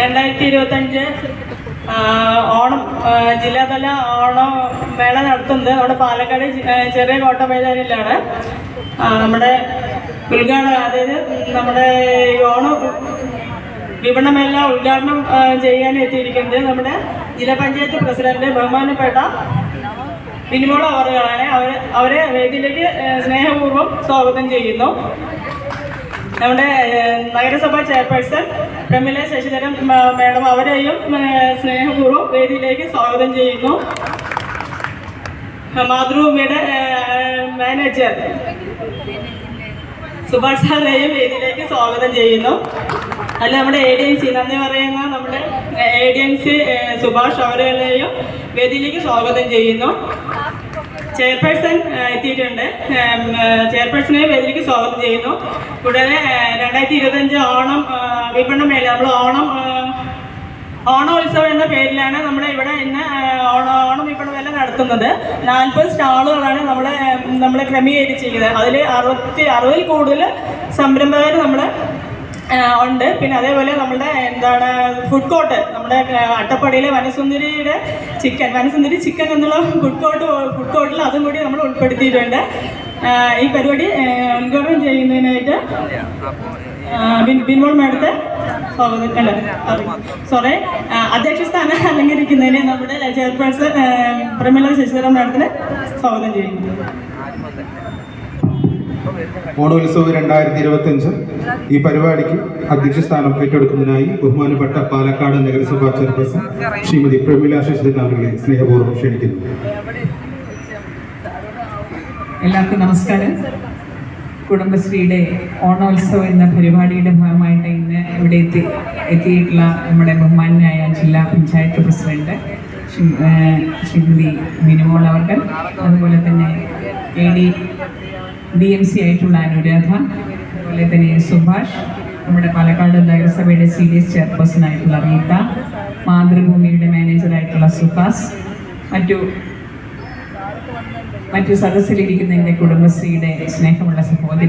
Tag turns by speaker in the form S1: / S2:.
S1: രണ്ടായിരത്തി ഇരുപത്തഞ്ച് ഓണം ജില്ലാതല ഓണം മേള നടത്തുന്നത് നമ്മുടെ പാലക്കാട് ചെറിയ കോട്ട മൈതാനിലാണ് നമ്മുടെ ഉദ്ഘാടനം അതായത് നമ്മുടെ ഓണം വിപണമേള ഉദ്ഘാടനം ചെയ്യാൻ എത്തിയിരിക്കുന്നത് നമ്മുടെ ജില്ലാ പഞ്ചായത്ത് പ്രസിഡന്റ് ബഹുമാനപ്പെട്ട മിനിമോൾ അവറുകളാണ് അവർ അവരെ വേദിയിലേക്ക് സ്നേഹപൂർവം സ്വാഗതം ചെയ്യുന്നു. നമ്മുടെ നഗരസഭാ ചെയർപേഴ്സൺ പ്രമില ശശിധരൻ മാഡം അവരെയും സ്നേഹപൂർവം വേദിയിലേക്ക് സ്വാഗതം ചെയ്യുന്നു. മാതൃഭൂമിയുടെ മാനേജർ സുഭാഷ് സാറിനെയും വേദിയിലേക്ക് സ്വാഗതം ചെയ്യുന്നു. അല്ല നമ്മുടെ എ ഡി എം സി നന്ദി പറയുന്ന. നമ്മുടെ A D M C Subhash അവരെയും വേദിയിലേക്ക് സ്വാഗതം ചെയ്യുന്നു. ചെയർപേഴ്സൺ എത്തിയിട്ടുണ്ട്. ചെയർപേഴ്സണെ വേദിയിലേക്ക് സ്വാഗതം ചെയ്യുന്നു. കൂടാതെ രണ്ടായിരത്തി ഇരുപത്തഞ്ച് ഓണം വിപണന മേല നമ്മൾ ഓണം ഓണോത്സവം എന്ന പേരിലാണ് നമ്മുടെ ഇവിടെ ഇന്ന് ഓണ ഓണം വിപണന മേല നടത്തുന്നത്. നാൽപ്പത് സ്റ്റാളുകളാണ് നമ്മൾ നമ്മൾ ക്രമീകരിച്ചിരിക്കുന്നത് അതിൽ അറുപത്തി അറുപതിൽ കൂടുതൽ സംരംഭകർ നമ്മൾ ഉണ്ട്. പിന്നെ അതേപോലെ നമ്മളുടെ എന്താണ് ഫുഡ് കോർട്ട് നമ്മുടെ അട്ടപ്പടിയിലെ വനസുന്ദരിയുടെ ചിക്കൻ വനസുന്ദരി ചിക്കൻ എന്നുള്ള ഫുഡ് കോർട്ട് ഫുഡ് കോർട്ടിൽ അതും കൂടി നമ്മൾ ഉൾപ്പെടുത്തിയിട്ടുണ്ട്. ഈ പരിപാടി ഉദ്ഘാടനം ചെയ്യുന്നതിനായിട്ട് ബിൻമോൾ മേഡത്തെ സോറി അധ്യക്ഷ സ്ഥാനം അലങ്കരിക്കുന്നതിന് നമ്മുടെ ചെയർപേഴ്സൺ പ്രമീള ശശിധരൻ മേഡത്തിന് സ്വാഗതം ചെയ്യുന്നു.
S2: ഓണോത്സവം രണ്ടായിരത്തി ഇരുപത്തി അഞ്ച് ഈ പരിപാടിക്ക് അധ്യക്ഷ സ്ഥാനം ഏറ്റെടുക്കുന്നതിനായി ബഹുമാനപ്പെട്ട പാലക്കാട് നഗരസഭാ ചെയർപേഴ്സൺ ശ്രീമതി പ്രമീല ശശിധരൻ അവരെ സ്നേഹപൂർവം ക്ഷണിക്കുന്നു.
S3: എല്ലാവർക്കും നമസ്കാരം. കുടുംബശ്രീയുടെ ഓണോത്സവം എന്ന പരിപാടിയുടെ ഭാഗമായിട്ട് ഇന്ന് ഇവിടെ എത്തി എത്തിയിട്ടുള്ള നമ്മുടെ ബഹുമാനായ ജില്ലാ പഞ്ചായത്ത് പ്രസിഡന്റ് ശ്രീമതി മിനിമോൾ അവർക്കൻ അതുപോലെ തന്നെ A D D M C ആയിട്ടുള്ള അനുരാധ അതുപോലെ തന്നെ സുഭാഷ് നമ്മുടെ പാലക്കാട് നഗരസഭയുടെ സി ഡി എസ് ചെയർപേഴ്സൺ ആയിട്ടുള്ള റീത്ത മാതൃഭൂമിയുടെ മാനേജറായിട്ടുള്ള സുഹാസ് മറ്റു മറ്റു സദസ്സിലിരിക്കുന്ന എന്റെ കുടുംബശ്രീയുടെ സ്നേഹമുള്ള സഹോദരി